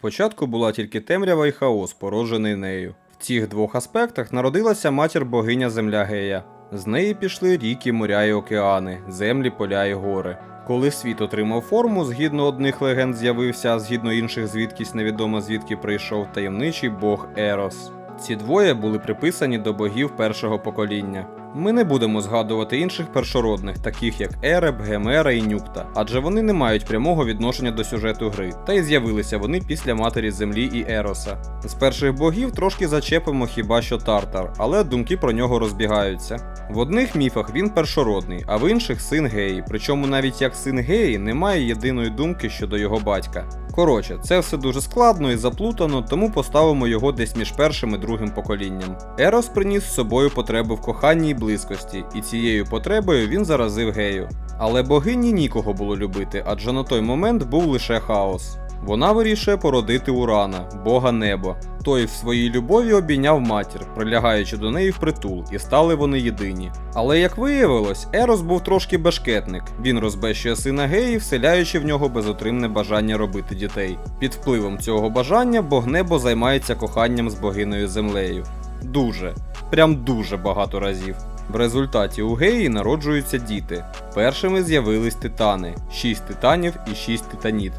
Спочатку була тільки темрява і хаос, породжений нею. В цих двох аспектах народилася матір богиня земля Гея. З неї пішли ріки, моря і океани, землі, поля і гори. Коли світ отримав форму, згідно одних легенд з'явився, а згідно інших звідкись невідомо звідки прийшов таємничий бог Ерос. Ці двоє були приписані до богів першого покоління. Ми не будемо згадувати інших першородних, таких як Ереб, Гемера і Нюкта, адже вони не мають прямого відношення до сюжету гри, та й з'явилися вони після матері землі і Ероса. З перших богів трошки зачепимо хіба що Тартар, але думки про нього розбігаються. В одних міфах він першородний, а в інших син Геї, причому навіть як син Геї немає єдиної думки щодо його батька. Коротше, це все дуже складно і заплутано, тому поставимо його десь між першим і другим поколінням. Ерос приніс з собою потребу в коханні і близькості, і цією потребою він заразив гею. Але богині нікого було любити, адже на той момент був лише хаос. Вона вирішує породити Урана, бога неба. Той в своїй любові обійняв матір, прилягаючи до неї впритул, і стали вони єдині. Але як виявилось, Ерос був трошки бешкетник. Він розбещує сина геї, вселяючи в нього безотримне бажання робити дітей. Під впливом цього бажання Бог Небо займається коханням з богинею землею. Дуже, прям дуже багато разів. В результаті у геї народжуються діти. Першими з'явились титани, 6 титанів і 6 титаніт.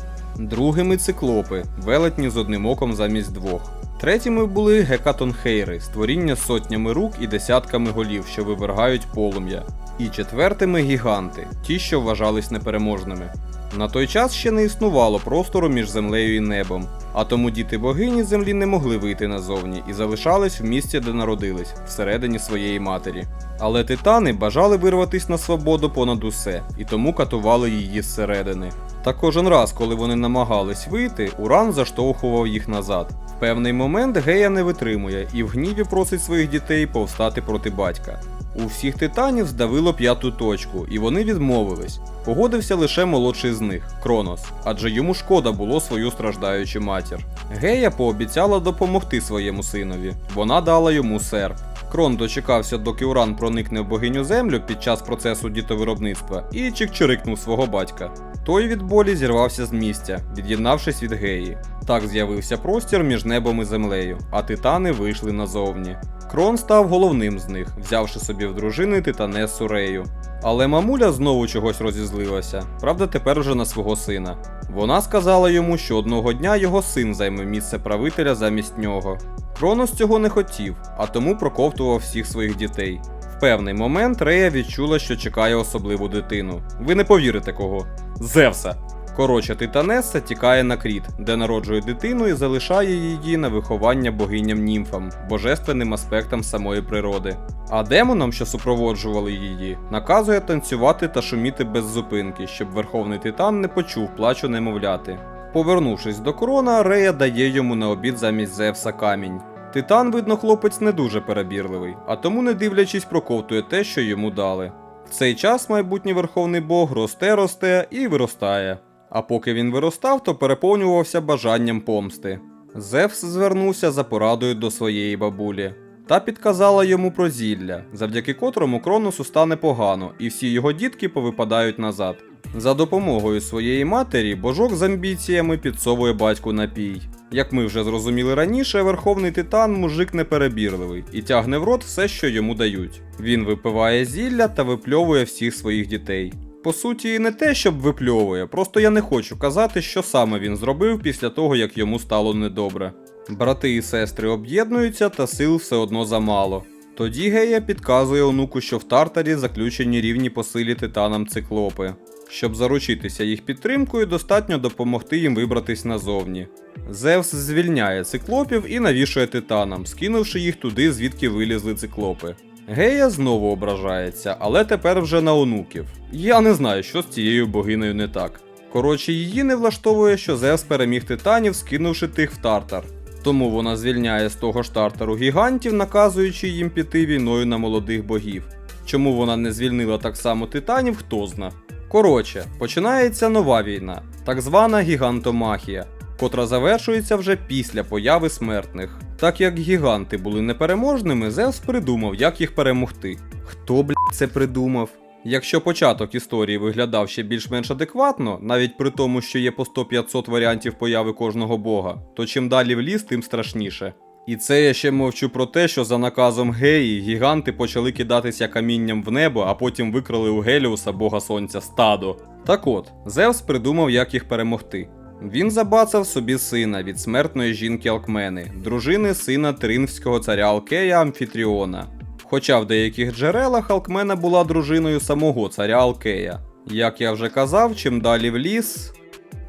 Другими циклопи, велетні з одним оком замість двох. Третіми були гекатонхейри, створіння з сотнями рук і десятками голів, що вивергають полум'я. І четвертими гіганти, ті, що вважались непереможними. На той час ще не існувало простору між землею і небом, а тому діти богині землі не могли вийти назовні і залишались в місці, де народились, всередині своєї матері. Але титани бажали вирватися на свободу понад усе, і тому катували її зсередини. Та кожен раз, коли вони намагались вийти, Уран заштовхував їх назад. В певний момент Гея не витримує і в гніві просить своїх дітей повстати проти батька. У всіх титанів здавило п'яту точку, і вони відмовились. Погодився лише молодший з них Кронос, адже йому шкода було свою страждаючу матір. Гея пообіцяла допомогти своєму синові. Вона дала йому серп. Крон дочекався, доки Уран проникне в богиню землю під час процесу дітовиробництва і чик-чирикнув свого батька. Той від болі зірвався з місця, від'єднавшись від геї. Так з'явився простір між небом і землею, а титани вийшли назовні. Крон став головним з них, взявши собі в дружини титанесу Рею. Але мамуля знову чогось розізлилася, правда, тепер вже на свого сина. Вона сказала йому, що одного дня його син займе місце правителя замість нього. Кронос цього не хотів, а тому проковтував всіх своїх дітей. В певний момент Рея відчула, що чекає особливу дитину. Ви не повірите кого. Зевса. Коротше, Титанеса тікає на Кріт, де народжує дитину і залишає її на виховання богиням німфам, божественним аспектам самої природи. А демонам, що супроводжували її, наказує танцювати та шуміти без зупинки, щоб верховний титан не почув плачу немовляти. Повернувшись до корона, Рея дає йому на обід замість Зевса камінь. Титан, видно, хлопець не дуже перебірливий, а тому, не дивлячись, проковтує те, що йому дали. В цей час майбутній верховний бог росте, росте і виростає. А поки він виростав, то переповнювався бажанням помсти. Зевс звернувся за порадою до своєї бабулі та підказала йому про зілля, завдяки котрому Кроносу стане погано, і всі його дітки повипадають назад. За допомогою своєї матері божок з амбіціями підсовує батьку напій. Як ми вже зрозуміли раніше, верховний титан мужик неперебірливий і тягне в рот все, що йому дають. Він випиває зілля та випльовує всіх своїх дітей. По суті, не те, щоб випльовує, просто я не хочу казати, що саме він зробив після того, як йому стало недобре. Брати і сестри об'єднуються, та сил все одно замало. Тоді Гея підказує онуку, що в Тартарі заключені рівні по силі титанам циклопи. Щоб заручитися їх підтримкою, достатньо допомогти їм вибратись назовні. Зевс звільняє циклопів і навішує титанам, скинувши їх туди, звідки вилізли циклопи. Гея знову ображається, але тепер вже на онуків. Я не знаю, що з цією богинею не так. Коротше, її не влаштовує, що Зевс переміг титанів, скинувши тих в тартар. Тому вона звільняє з того ж тартару гігантів, наказуючи їм піти війною на молодих богів. Чому вона не звільнила так само титанів, хто зна. Коротше, починається нова війна, так звана гігантомахія, котра завершується вже після появи смертних. Так як гіганти були непереможними, Зевс придумав, як їх перемогти. Хто, блядь, це придумав? Якщо початок історії виглядав ще більш-менш адекватно, навіть при тому, що є по 100-500 варіантів появи кожного бога, то чим далі в ліс, тим страшніше. І це я ще мовчу про те, що за наказом Геї гіганти почали кидатися камінням в небо, а потім викрали у Геліуса бога сонця стадо. Так от, Зевс придумав, як їх перемогти. Він забацав собі сина від смертної жінки Алкмени, дружини сина Тринфського царя Алкея Амфітріона. Хоча в деяких джерелах Алкмена була дружиною самого царя Алкея. Як я вже казав, чим далі в ліс.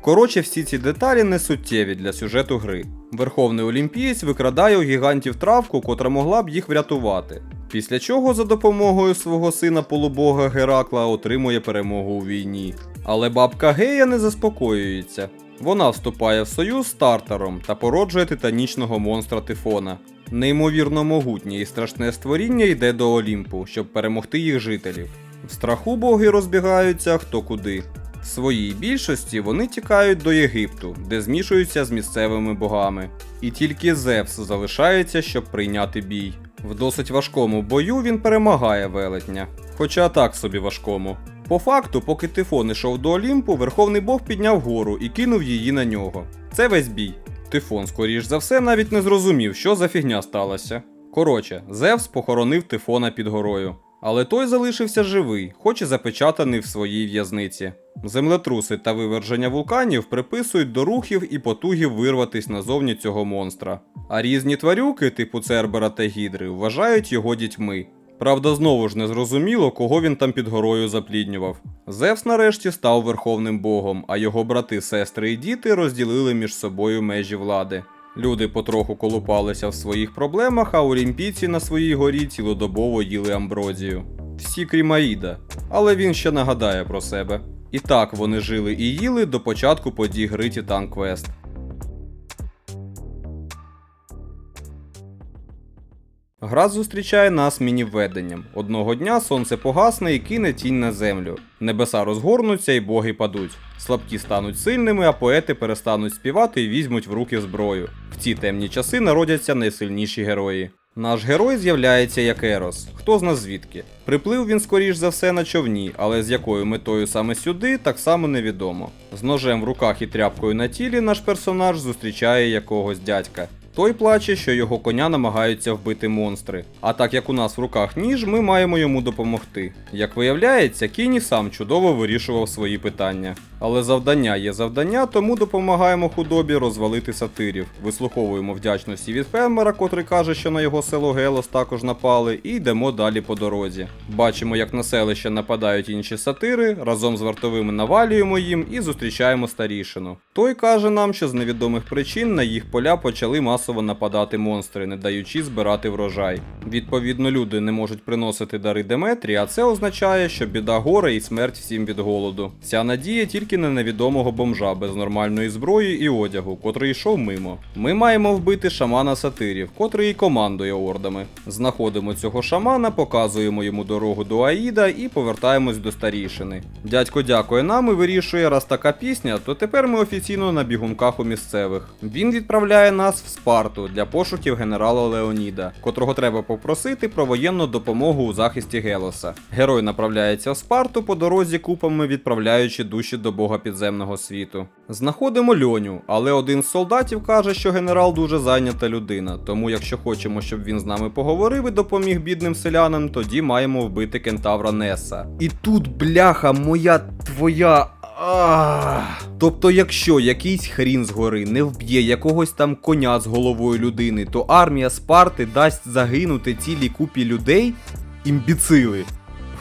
Коротше, всі ці деталі не суттєві для сюжету гри. Верховний Олімпієць викрадає у гігантів травку, котра могла б їх врятувати. Після чого за допомогою свого сина полубога Геракла отримує перемогу у війні. Але бабка Гея не заспокоюється. Вона вступає в союз з Тартаром та породжує титанічного монстра Тифона. Неймовірно могутнє і страшне створіння йде до Олімпу, щоб перемогти їх жителів. В страху боги розбігаються хто куди. Своїй більшості вони тікають до Єгипту, де змішуються з місцевими богами. І тільки Зевс залишається, щоб прийняти бій. В досить важкому бою він перемагає велетня. Хоча так собі важкому. По факту, поки Тифон ішов до Олімпу, Верховний Бог підняв гору і кинув її на нього. Це весь бій. Тифон, скоріш за все, навіть не зрозумів, що за фігня сталася. Коротше, Зевс похоронив Тифона під горою. Але той залишився живий, хоч і запечатаний в своїй в'язниці. Землетруси та виверження вулканів приписують до рухів і потугів вирватись назовні цього монстра. А різні тварюки, типу Цербера та Гідри, вважають його дітьми. Правда, знову ж не зрозуміло, кого він там під горою запліднював. Зевс нарешті став верховним богом, а його брати, сестри і діти розділили між собою межі влади. Люди потроху колупалися в своїх проблемах, а олімпійці на своїй горі цілодобово їли амброзію. Всі крім Аїда, але він ще нагадає про себе. І так вони жили і їли до початку подій гри Titan Quest. Гра зустрічає нас міні-введенням. Одного дня сонце погасне і кине тінь на землю. Небеса розгорнуться і боги падуть. Слабкі стануть сильними, а поети перестануть співати і візьмуть в руки зброю. В ці темні часи народяться найсильніші герої. Наш герой з'являється як Ерос. Хто зна звідки? Приплив він скоріш за все на човні, але з якою метою саме сюди, так само невідомо. З ножем в руках і тряпкою на тілі наш персонаж зустрічає якогось дядька. Той плаче, що його коня намагаються вбити монстри. А так як у нас в руках ніж, ми маємо йому допомогти. Як виявляється, Кіні сам чудово вирішував свої питання. Але завдання є завдання, тому допомагаємо худобі розвалити сатирів. Вислуховуємо вдячності від фермера, котрий каже, що на його село Гелос також напали, і йдемо далі по дорозі. Бачимо, як на селище нападають інші сатири, разом з вартовими навалюємо їм і зустрічаємо старішину. Той каже нам, що з невідомих причин на їх поля почали масово нападати монстри, не даючи збирати врожай. Відповідно, люди не можуть приносити дари Деметрі, а це означає, що біда горе і смерть всім від голоду. Вся надія тільки на невідомого бомжа без нормальної зброї і одягу, котрий йшов мимо. Ми маємо вбити шамана сатирів, котрий і командує ордами. Знаходимо цього шамана, показуємо йому дорогу до Аїда і повертаємось до старішини. Дядько дякує нам і вирішує, раз така пісня, то тепер ми офіційно на бігунках у місцевих. Він відправляє нас в Спарту для пошуків генерала Леоніда, котрого треба попросити про воєнну допомогу у захисті Гелоса. Герой направляється в Спарту по дорозі купами, відправляючи душі до бога підземного світу. Знаходимо льоню, але один з солдатів каже, що генерал дуже зайнята людина, тому якщо хочемо, щоб він з нами поговорив і допоміг бідним селянам, тоді маємо вбити кентавра Неса. І тут, бляха, моя твоя. Тобто, якщо якийсь хрін згори не вб'є якогось там коня з головою людини, то армія Спарти дасть загинути цілій купі людей? Імбіцили.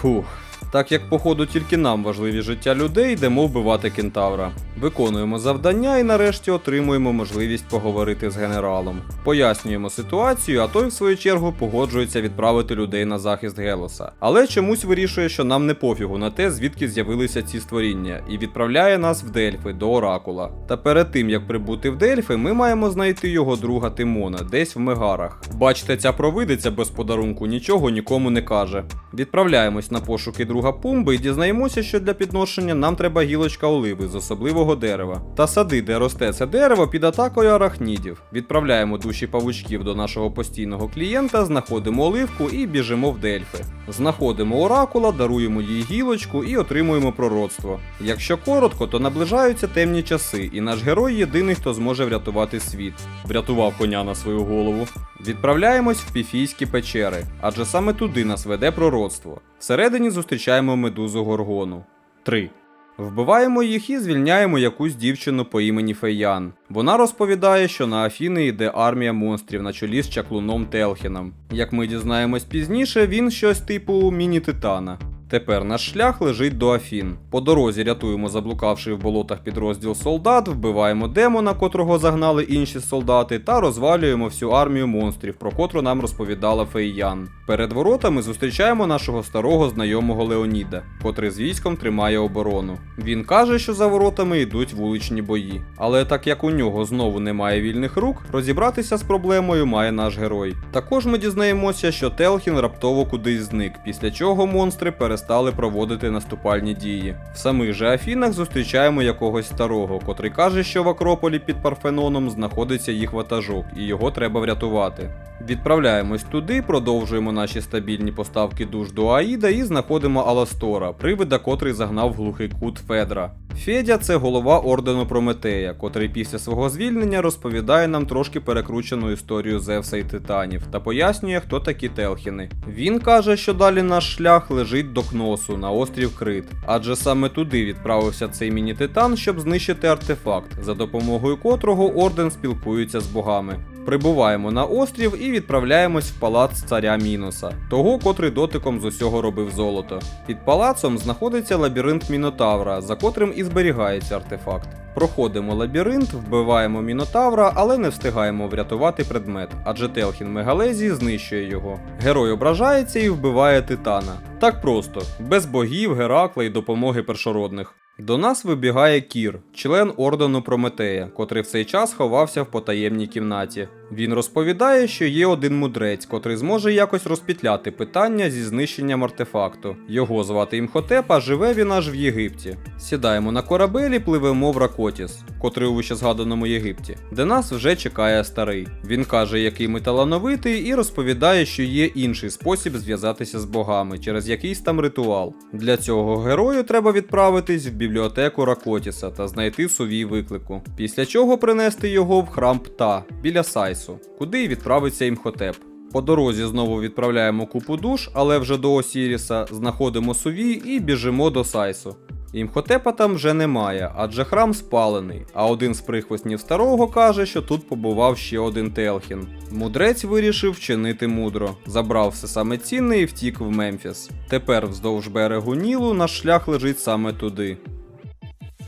Фух. Так як, походу, тільки нам важливі життя людей, йдемо вбивати кентавра. Виконуємо завдання і нарешті отримуємо можливість поговорити з генералом. Пояснюємо ситуацію, а той, в свою чергу, погоджується відправити людей на захист Гелоса. Але чомусь вирішує, що нам не пофігу на те, звідки з'явилися ці створіння, і відправляє нас в Дельфи до Оракула. Та перед тим як прибути в Дельфи, ми маємо знайти його друга Тимона, десь в Мегарах. Бачите, ця провидиця без подарунку нічого нікому не каже. Відправляємось на пошуки друга друга Пумби і дізнаємося, що для підношення нам треба гілочка оливи з особливого дерева. Та сади, де росте це дерево, під атакою арахнідів. Відправляємо душі павучків до нашого постійного клієнта, знаходимо оливку і біжимо в Дельфи. Знаходимо оракула, даруємо їй гілочку і отримуємо пророцтво. Якщо коротко, то наближаються темні часи, і наш герой єдиний, хто зможе врятувати світ. Врятував коня на свою голову. Відправляємось в піфійські печери, адже саме туди нас веде пророцтво. Всередині зустрічаємо медузу Горгону. 3. Вбиваємо їх і звільняємо якусь дівчину по імені Фейян. Вона розповідає, що на Афіни йде армія монстрів на чолі з чаклуном Телхіном. Як ми дізнаємось пізніше, він щось типу міні-титана. Тепер наш шлях лежить до Афін. По дорозі рятуємо заблукавший в болотах підрозділ солдат, вбиваємо демона, котрого загнали інші солдати, та розвалюємо всю армію монстрів, про котру нам розповідала Фейян. Перед воротами зустрічаємо нашого старого знайомого Леоніда, котрий з військом тримає оборону. Він каже, що за воротами йдуть вуличні бої. Але так як у нього знову немає вільних рук, розібратися з проблемою має наш герой. Також ми дізнаємося, що Телхін раптово кудись зник, після чого монстри перестали проводити наступальні дії. В самих же Афінах зустрічаємо якогось старого, котрий каже, що в Акрополі під Парфеноном знаходиться їх ватажок, і його треба врятувати. Відправляємось туди, продовжуємо наші стабільні поставки душ до Аїда і знаходимо Аластора, привида, котрий загнав в глухий кут Федра. Федя це голова ордену Прометея, котрий після свого звільнення розповідає нам трошки перекручену історію Зевса і Титанів та пояснює, хто такі Телхіни. Він каже, що далі наш шлях лежить до Кносу на острів Крит, адже саме туди відправився цей міні-титан, щоб знищити артефакт, за допомогою котрого орден спілкується з богами. Прибуваємо на острів і відправляємось в палац царя Міноса, того, котрий дотиком з усього робив золото. Під палацом знаходиться лабіринт Мінотавра, за котрим і зберігається артефакт. Проходимо лабіринт, вбиваємо Мінотавра, але не встигаємо врятувати предмет, адже Телхін Мегалезі знищує його. Герой ображається і вбиває Титана. Так просто, без богів, Геракла і допомоги першородних. До нас вибігає Кір, член ордену Прометея, котрий в цей час ховався в потаємній кімнаті. Він розповідає, що є один мудрець, котрий зможе якось розпітляти питання зі знищенням артефакту. Його звати Імхотеп, а живе він аж в Єгипті. Сідаємо на корабель і пливемо в Ракотіс, котрий у вищезгаданому Єгипті, де нас вже чекає старий. Він каже, який ми талановитий, і розповідає, що є інший спосіб зв'язатися з богами через якийсь там ритуал. Для цього герою треба відправитись в бібліотеку Ракотіса та знайти сувій виклику, після чого принести його в храм Пта біля Сайсу, куди й відправиться Імхотеп. По дорозі знову відправляємо купу душ, але вже до Осіріса, знаходимо сувій і біжимо до Сайсу. Імхотепа там вже немає, адже храм спалений, а один з прихвостнів старого каже, що тут побував ще один Телхін. Мудрець вирішив вчинити мудро, забрав все саме цінне і втік в Мемфіс. Тепер вздовж берегу Нілу наш шлях лежить саме туди.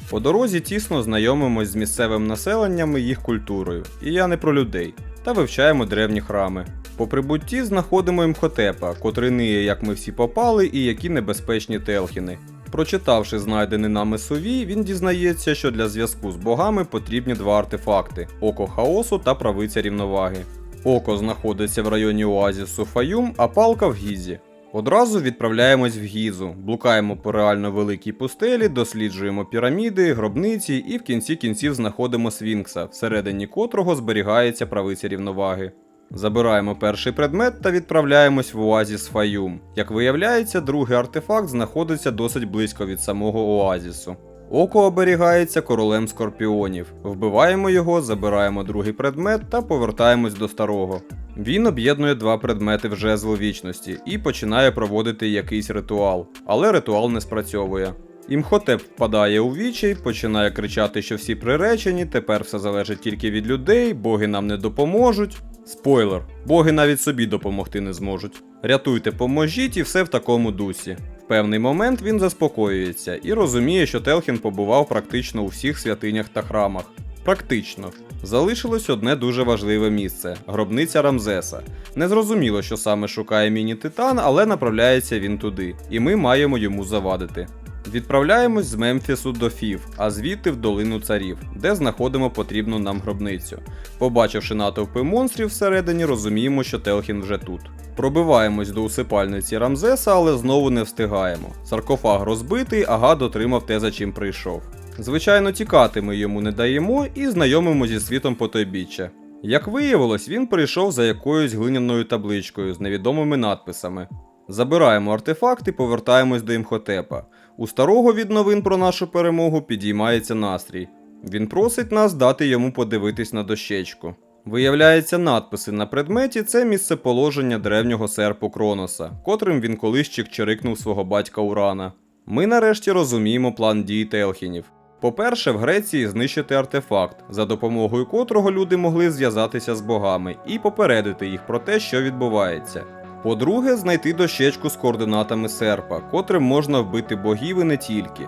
По дорозі тісно знайомимось з місцевим населенням і їх культурою, і я не про людей, та вивчаємо древні храми. По прибутті знаходимо імхотепа, котрий ниє, як ми всі попали, і які небезпечні телхіни. Прочитавши знайдений нами сувій, він дізнається, що для зв'язку з богами потрібні два артефакти око хаосу та правиця рівноваги. Око знаходиться в районі оазісу Фаюм, а палка в Гізі. Одразу відправляємось в Гізу, блукаємо по реально великій пустелі, досліджуємо піраміди, гробниці і в кінці кінців знаходимо Свінкса, всередині котрого зберігається правиця рівноваги. Забираємо перший предмет та відправляємось в оазіс Фаюм. Як виявляється, другий артефакт знаходиться досить близько від самого оазісу. Око оберігається королем скорпіонів. Вбиваємо його, забираємо другий предмет та повертаємось до старого. Він об'єднує два предмети в жезл вічності і починає проводити якийсь ритуал, але ритуал не спрацьовує. Імхотеп впадає у вічай, починає кричати, що всі приречені, тепер все залежить тільки від людей, боги нам не допоможуть. Спойлер, боги навіть собі допомогти не зможуть. Рятуйте, поможіть і все в такому дусі. В певний момент він заспокоюється і розуміє, що Телхін побував практично у всіх святинях та храмах. Практично. Залишилось одне дуже важливе місце гробниця Рамзеса. Незрозуміло, що саме шукає міні-титан, але направляється він туди, і ми маємо йому завадити. Відправляємось з Мемфісу до Фів, а звідти в долину царів, де знаходимо потрібну нам гробницю. Побачивши натовпи монстрів всередині, розуміємо, що Телхін вже тут. Пробиваємось до усипальниці Рамзеса, але знову не встигаємо. Саркофаг розбитий, а гад отримав те, за чим прийшов. Звичайно, тікати ми йому не даємо і знайомимо зі світом потойбіччя. Як виявилось, він прийшов за якоюсь глиняною табличкою з невідомими надписами. Забираємо артефакт і повертаємось до імхотепа. У старого від новин про нашу перемогу підіймається настрій. Він просить нас дати йому подивитись на дощечку. Виявляється, надписи на предметі це місцеположення древнього серпу Кроноса, котрим він колись чик-чирикнув свого батька Урана. Ми нарешті розуміємо план дій Телхінів. По-перше, в Греції знищити артефакт, за допомогою котрого люди могли зв'язатися з богами і попередити їх про те, що відбувається. По-друге, знайти дощечку з координатами серпа, котрим можна вбити богів і не тільки.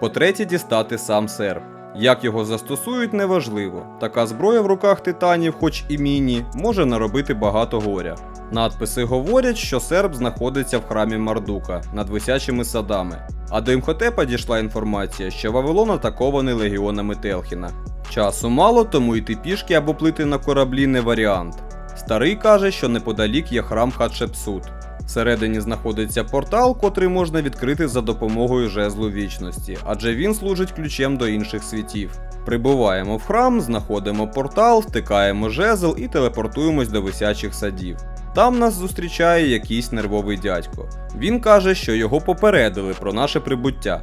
По-третє, дістати сам серп. Як його застосують, неважливо. Така зброя в руках титанів, хоч і міні, може наробити багато горя. Надписи говорять, що серп знаходиться в храмі Мардука над висячими садами. А до Імхотепа дійшла інформація, що Вавилон атакований легіонами Телхіна. Часу мало, тому йти пішки або плити на кораблі не варіант. Старий каже, що неподалік є храм Хатшепсут. Всередині знаходиться портал, котрий можна відкрити за допомогою жезлу вічності, адже він служить ключем до інших світів. Прибуваємо в храм, знаходимо портал, втикаємо жезл і телепортуємось до висячих садів. Там нас зустрічає якийсь нервовий дядько. Він каже, що його попередили про наше прибуття.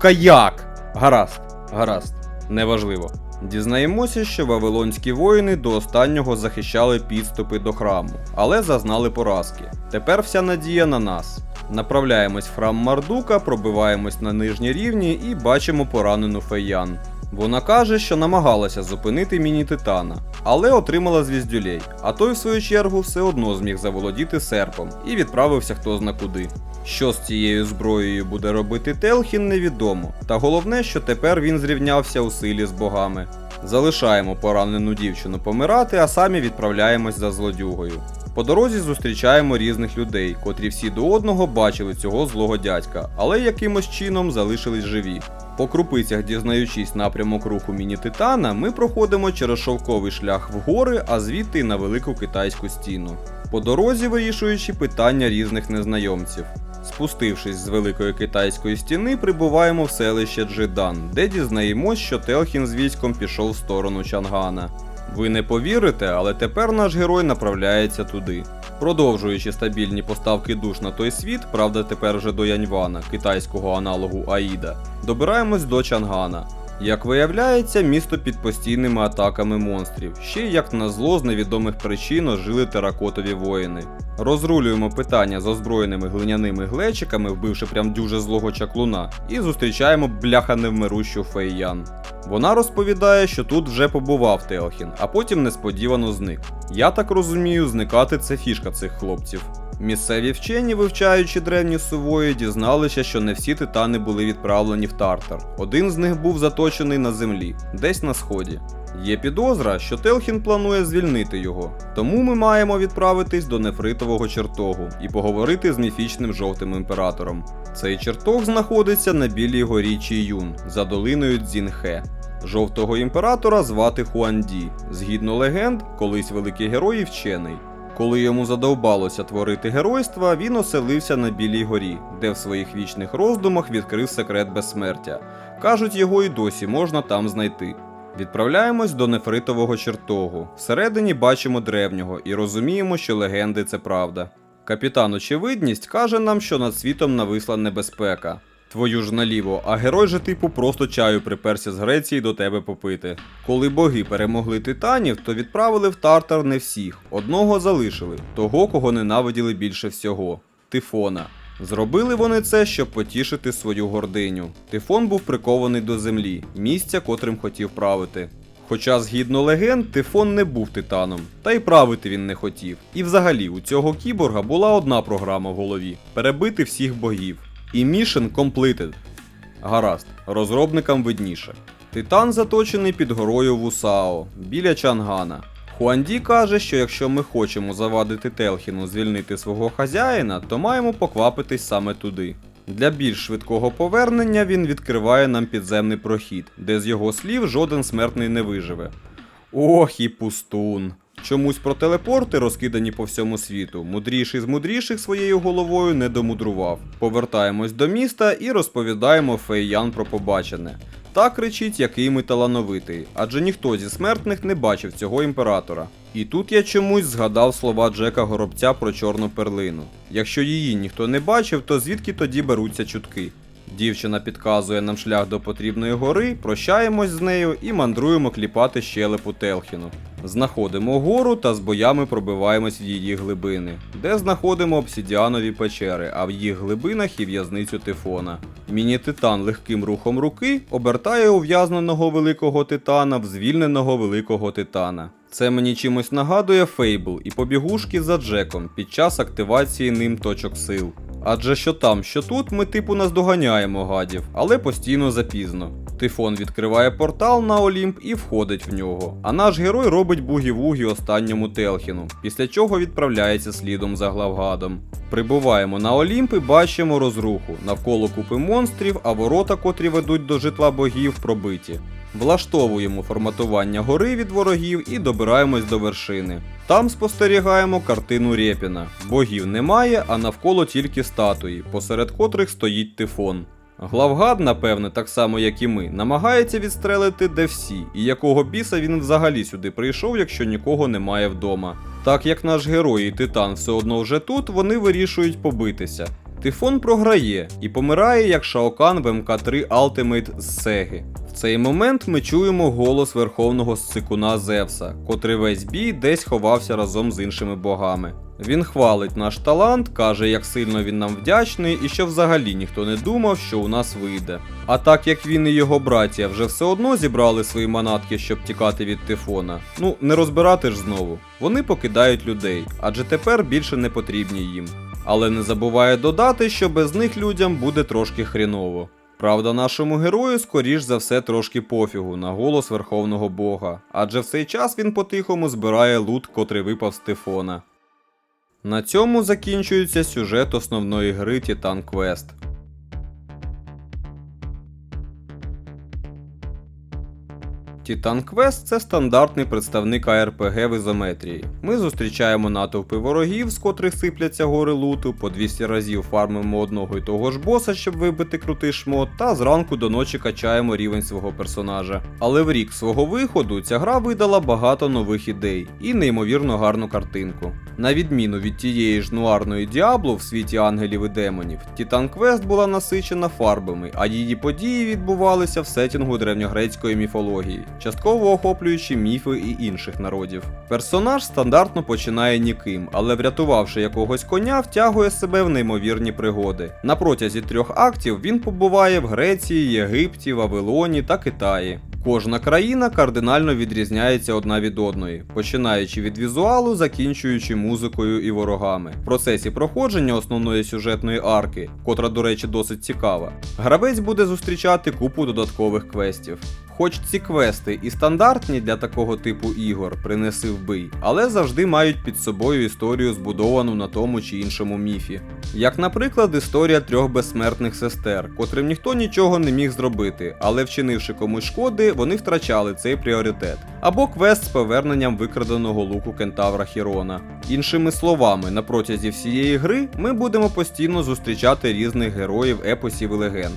Каяк! Гаразд, гаразд, неважливо. Дізнаємося, що вавилонські воїни до останнього захищали підступи до храму, але зазнали поразки. Тепер вся надія на нас. Направляємось в храм Мардука, пробиваємось на нижні рівні і бачимо поранену Фейян. Вона каже, що намагалася зупинити міні-титана, але отримала звіздюлей, а той, в свою чергу, все одно зміг заволодіти серпом і відправився хто зна куди. Що з цією зброєю буде робити Телхін, невідомо. Та головне, що тепер він зрівнявся у силі з богами. Залишаємо поранену дівчину помирати, а самі відправляємось за злодюгою. По дорозі зустрічаємо різних людей, котрі всі до одного бачили цього злого дядька, але якимось чином залишились живі. По крупицях, дізнаючись напрямок руху міні-титана, ми проходимо через шовковий шлях в гори, а звідти на велику китайську стіну. По дорозі вирішуючи питання різних незнайомців. Спустившись з великої китайської стіни, прибуваємо в селище Джидан, де дізнаємось, що Телхін з військом пішов в сторону Чангана. Ви не повірите, але тепер наш герой направляється туди. Продовжуючи стабільні поставки душ на той світ, правда тепер вже до Яньвана, китайського аналогу Аїда, добираємось до Чангана. Як виявляється, місто під постійними атаками монстрів, ще як на зло з невідомих причин жили теракотові воїни. Розрулюємо питання з озброєними глиняними глечиками, вбивши прям дюже злого чаклуна, і зустрічаємо бляха невмирущу Фейян. Вона розповідає, що тут вже побував Теохін, а потім несподівано зник. Я так розумію, зникати це фішка цих хлопців. Місцеві вчені, вивчаючи древні сувої, дізналися, що не всі титани були відправлені в Тартар. Один з них був заточений на землі, десь на сході. Є підозра, що Телхін планує звільнити його, тому ми маємо відправитись до нефритового чертогу і поговорити з міфічним жовтим імператором. Цей чертог знаходиться на білій горі Чіюн за долиною Цзінхе. Жовтого імператора звати Хуанді. Згідно легенд, колись великий герой і вчений. Коли йому задовбалося творити геройства, він оселився на Білій горі, де в своїх вічних роздумах відкрив секрет безсмертя. Кажуть, його і досі можна там знайти. Відправляємось до нефритового чертогу. Всередині бачимо древнього і розуміємо, що легенди це правда. Капітан Очевидність каже нам, що над світом нависла небезпека. Твою ж наліво, а герой же типу просто чаю приперся з Греції до тебе попити. Коли боги перемогли титанів, то відправили в Тартар не всіх, одного залишили, того, кого ненавиділи більше всього Тифона. Зробили вони це, щоб потішити свою гординю. Тифон був прикований до землі, місця, котрим хотів правити. Хоча, згідно легенд, Тифон не був титаном, та й правити він не хотів. І взагалі у цього кіборга була одна програма в голові перебити всіх богів. І Mission completed. Гаразд, розробникам видніше. Титан заточений під горою Вусао, біля Чангана. Хуанді каже, що якщо ми хочемо завадити Телхіну звільнити свого хазяїна, то маємо поквапитись саме туди. Для більш швидкого повернення він відкриває нам підземний прохід, де з його слів жоден смертний не виживе. Ох і пустун. Чомусь про телепорти, розкидані по всьому світу, мудріший з мудріших своєю головою не домудрував. Повертаємось до міста і розповідаємо Фейян про побачене. Так кричить, який ми талановитий, адже ніхто зі смертних не бачив цього імператора. І тут я чомусь згадав слова Джека Горобця про чорну перлину. Якщо її ніхто не бачив, то звідки тоді беруться чутки? Дівчина підказує нам шлях до потрібної гори, прощаємось з нею і мандруємо кліпати щелепу Телхіну. Знаходимо гору та з боями пробиваємось в її глибини, де знаходимо обсідіанові печери, а в їх глибинах і в'язницю Тифона. Міні-титан легким рухом руки обертає ув'язненого великого титана в звільненого великого титана. Це мені чимось нагадує Фейбл і побігушки за Джеком під час активації ним точок сил. Адже що там, що тут, ми типу наздоганяємо гадів, але постійно запізно. Тифон відкриває портал на Олімп і входить в нього. А наш герой робить бугі-вугі останньому Телхіну, після чого відправляється слідом за главгадом. Прибуваємо на Олімп і бачимо розруху. Навколо купи монстрів, а ворота, котрі ведуть до житла богів, пробиті. Влаштовуємо форматування гори від ворогів і добираємось до вершини. Там спостерігаємо картину Рєпіна. Богів немає, а навколо тільки статуї, посеред котрих стоїть тифон. Главгад, напевне, так само як і ми, намагається відстрелити де всі, і якого біса він взагалі сюди прийшов, якщо нікого немає вдома. Так як наш герой і титан все одно вже тут, вони вирішують побитися. Тифон програє і помирає як Шаокан в МК3 Ultimate з Сеги. В цей момент ми чуємо голос верховного сцикуна Зевса, котрий весь бій десь ховався разом з іншими богами. Він хвалить наш талант, каже, як сильно він нам вдячний і що взагалі ніхто не думав, що у нас вийде. А так як він і його браття вже все одно зібрали свої манатки, щоб тікати від тифона, ну не розбирати ж знову. Вони покидають людей, адже тепер більше не потрібні їм. Але не забуває додати, що без них людям буде трошки хріново. Правда, нашому герою, скоріш за все, трошки пофігу на голос Верховного Бога, адже в цей час він по-тихому збирає лут, котрий випав з Тифона. На цьому закінчується сюжет основної гри Titan Quest. Titan Quest це стандартний представник ARPG в ізометрії. Ми зустрічаємо натовпи ворогів, з котрих сипляться гори луту, по 200 разів фармимо одного і того ж боса, щоб вибити крутий шмот, та зранку до ночі качаємо рівень свого персонажа. Але в рік свого виходу ця гра видала багато нових ідей і неймовірно гарну картинку. На відміну від тієї ж нуарної Діабло в світі ангелів і демонів, Titan Quest була насичена фарбами, а її події відбувалися в сетінгу древньогрецької міфології, частково охоплюючи міфи і інших народів. Персонаж стандартно починає ніким, але врятувавши якогось коня, втягує себе в неймовірні пригоди. На протязі трьох актів він побуває в Греції, Єгипті, Вавилоні та Китаї. Кожна країна кардинально відрізняється одна від одної, починаючи від візуалу, закінчуючи музикою і ворогами. В процесі проходження основної сюжетної арки, котра, до речі, досить цікава, гравець буде зустрічати купу додаткових квестів. Хоч ці квести і стандартні для такого типу ігор принеси вбий, але завжди мають під собою історію, збудовану на тому чи іншому міфі. Як, наприклад, історія трьох безсмертних сестер, котрим ніхто нічого не міг зробити, але вчинивши комусь шкоди, вони втрачали цей пріоритет. Або квест з поверненням викраденого луку кентавра Хірона. Іншими словами, на протязі всієї гри ми будемо постійно зустрічати різних героїв епосів і легенд.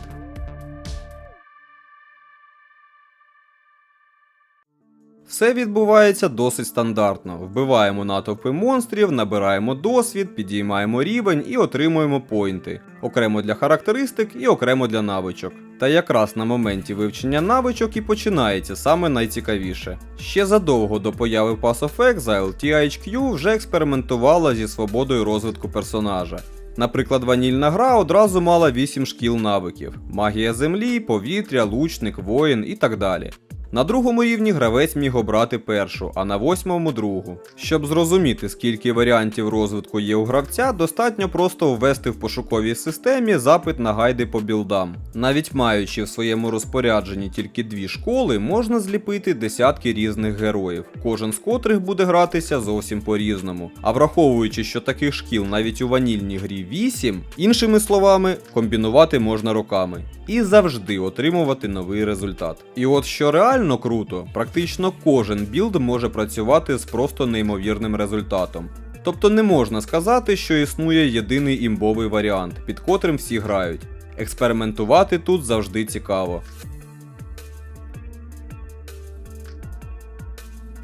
Все відбувається досить стандартно. Вбиваємо натовпи монстрів, набираємо досвід, підіймаємо рівень і отримуємо поінти. Окремо для характеристик і окремо для навичок. Та якраз на моменті вивчення навичок і починається саме найцікавіше. Ще задовго до появи Pass of Exile THQ вже експериментувала зі свободою розвитку персонажа. Наприклад, ванільна гра одразу мала 8 шкіл навиків: магія землі, повітря, лучник, воїн і так далі. На другому рівні гравець міг обрати першу, а на восьмому другу. Щоб зрозуміти, скільки варіантів розвитку є у гравця, достатньо просто ввести в пошуковій системі запит на гайди по білдам. Навіть маючи в своєму розпорядженні тільки дві школи, можна зліпити десятки різних героїв, кожен з котрих буде гратися зовсім по-різному. А враховуючи, що таких шкіл навіть у ванільній грі 8, іншими словами, комбінувати можна роками. І завжди отримувати новий результат. І от що реально круто, практично кожен білд може працювати з просто неймовірним результатом. Тобто не можна сказати, що існує єдиний імбовий варіант, під котрим всі грають. Експериментувати тут завжди цікаво.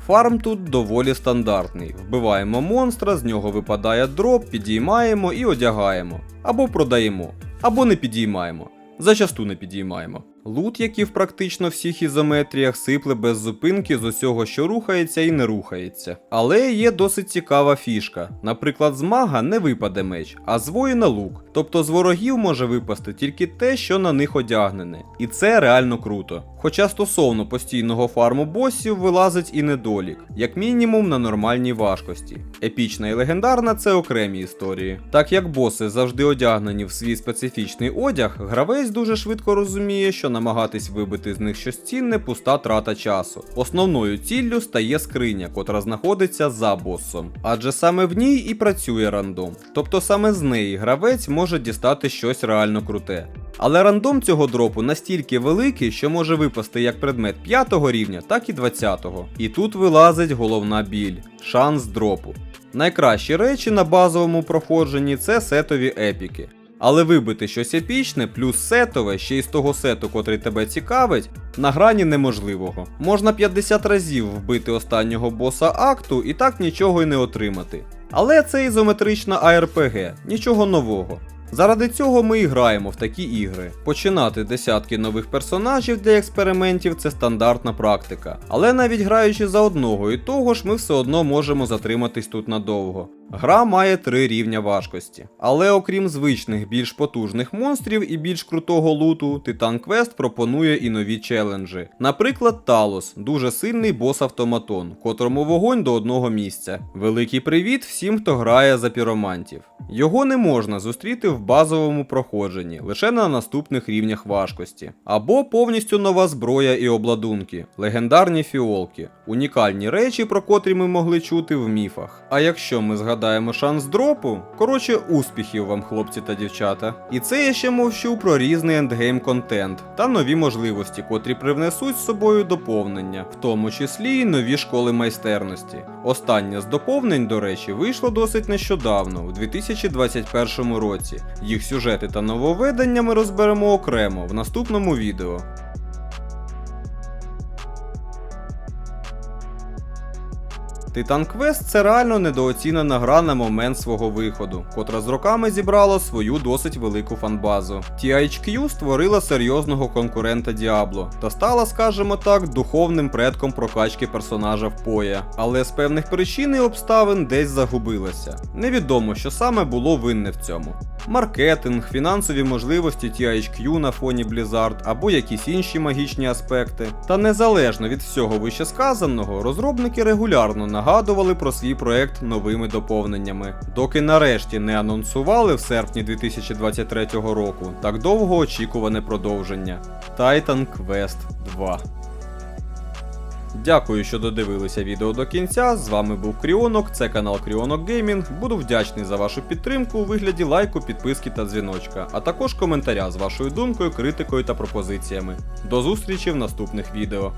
Фарм тут доволі стандартний. Вбиваємо монстра, з нього випадає дроп, підіймаємо і одягаємо. Або продаємо, або не підіймаємо. Зачасту не підіймаємо. Лут, який в практично всіх ізометріях сипле без зупинки з усього, що рухається і не рухається. Але є досить цікава фішка. Наприклад, з мага не випаде меч, а з воїна лук. Тобто з ворогів може випасти тільки те, що на них одягнене. І це реально круто. Хоча стосовно постійного фарму босів вилазить і недолік, як мінімум на нормальній важкості. Епічна і легендарна це окремі історії. Так як боси завжди одягнені в свій специфічний одяг, гравець дуже швидко розуміє, що намагатись вибити з них щось цінне пуста трата часу. Основною ціллю стає скриня, котра знаходиться за босом. Адже саме в ній і працює рандом. Тобто саме з неї гравець може дістати щось реально круте. Але рандом цього дропу настільки великий, що може випасти як предмет 5 рівня, так і 20. І тут вилазить головна біль шанс дропу. Найкращі речі на базовому проходженні це сетові епіки. Але вибити щось епічне, плюс сетове, ще й з того сету, котрий тебе цікавить, на грані неможливого. Можна 50 разів вбити останнього боса акту і так нічого й не отримати. Але це ізометрична ARPG, нічого нового. Заради цього ми і граємо в такі ігри. Починати десятки нових персонажів для експериментів це стандартна практика. Але навіть граючи за одного і того ж, ми все одно можемо затриматись тут надовго. Гра має три рівня важкості. Але окрім звичних більш потужних монстрів і більш крутого луту, Titan Quest пропонує і нові челенджі. Наприклад, Талос дуже сильний бос-автоматон, котрому вогонь до одного місця. Великий привіт всім, хто грає за піромантів. Його не можна зустріти в базовому проходженні, лише на наступних рівнях важкості. Або повністю нова зброя і обладунки, легендарні фіолки, унікальні речі, про котрі ми могли чути в міфах. А якщо ми згадаємо шанс дропу, коротше, успіхів вам, хлопці та дівчата. І це я ще мовчу про різний ендгейм контент та нові можливості, котрі привнесуть з собою доповнення, в тому числі й нові школи майстерності. Останнє з доповнень, до речі, вийшло досить нещодавно, у 2021 році. Їх сюжети та нововведення ми розберемо окремо в наступному відео. Titan Quest це реально недооцінена гра на момент свого виходу, котра з роками зібрала свою досить велику фанбазу. THQ створила серйозного конкурента Diablo та стала, скажімо так, духовним предком прокачки персонажа в поя, але з певних причин і обставин десь загубилася. Невідомо, що саме було винне в цьому. Маркетинг, фінансові можливості THQ на фоні Blizzard або якісь інші магічні аспекти. Та незалежно від всього вищесказаного, розробники регулярно нагадували про свій проект новими доповненнями, доки нарешті не анонсували в серпні 2023 року так довго очікуване продовження Titan Quest 2. Дякую, що додивилися відео до кінця. З вами був Кріонок, це канал Кріонок Геймінг. Буду вдячний за вашу підтримку у вигляді лайку, підписки та дзвіночка, а також коментаря з вашою думкою, критикою та пропозиціями. До зустрічі в наступних відео.